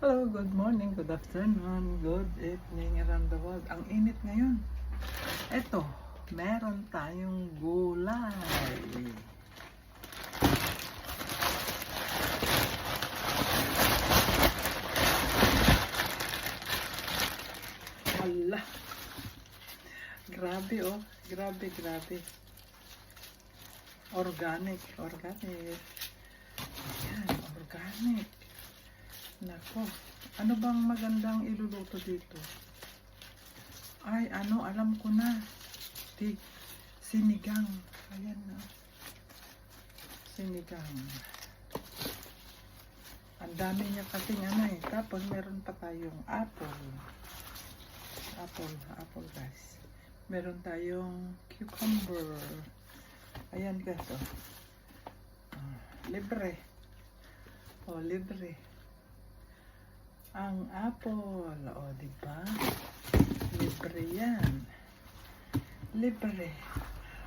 Hello, good morning, good afternoon, good evening around the world. Ang init ngayon. Eto, meron tayong gulay. Wala. Grabe oh. Grabe, grabe. Organic, organic. Ayan, organic. Nako, ano bang magandang iluluto dito? Ay, ano, alam ko na. Di, sinigang. Ayan na. Sinigang. Ang dami niya kasing ano eh. Tapos meron pa tayong apple. Apple, apple guys. Meron tayong cucumber. Ayan guys, oh. Ah, libre. Oh, libre. Ang apple. O, di ba? Libre yan. Libre.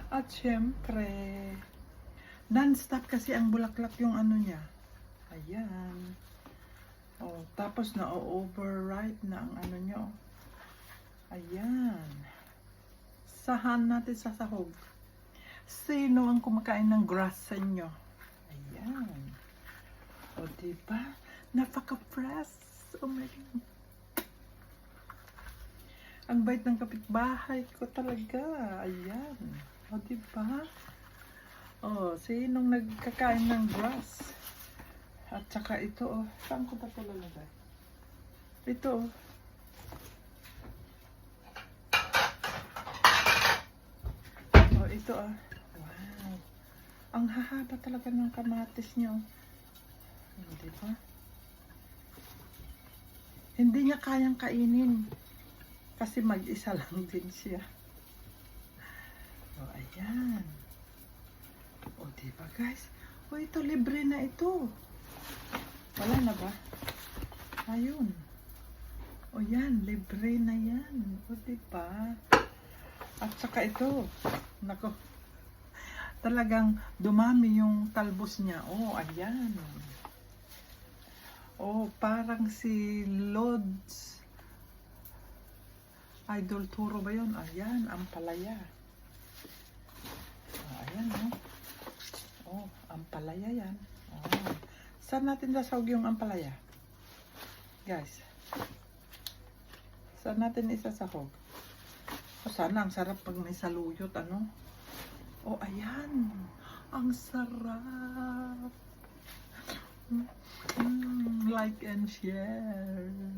At syempre, non-stop kasi ang bulaklak yung ano niya. Ayan. Oh, tapos na-override na ang ano niya. oh. Ayan. Sahan natin sa sahog. Sino ang kumakain ng grass sa inyo? Ayan. O, diba? Napaka-fresh. Oh my God. Ang bait ng kapitbahay ko talaga. Ayan. O, diba? O, sinong nagkakain ng grass? At saka ito, oh. Saan ko pa ito lalagay? Ito, oh. Oh, ito ah. Wow. Ang hahaba talaga ng kamatis niyo. Hindi ba? Hindi niya kayang kainin. Kasi mag-isa lang din siya. Oh, ayan. O, di ba guys? O, ito, libre na ito. Wala na ba? Ayun. O, yan. Libre na yan. O, di ba? At saka ito, nako, talagang dumami yung talbos niya. Oh, ayan. Oh, parang si Lods Idol Turo ba yun? Ayan, ang palaya. Oh, ayan, oh. Oh, ang palaya yan. Oh. Saan natin sasawag yung ampalaya? Guys. Saan natin isasahog? O sana ang sarap pag may saluyot, ano? O ayan, ang sarap. Like and share.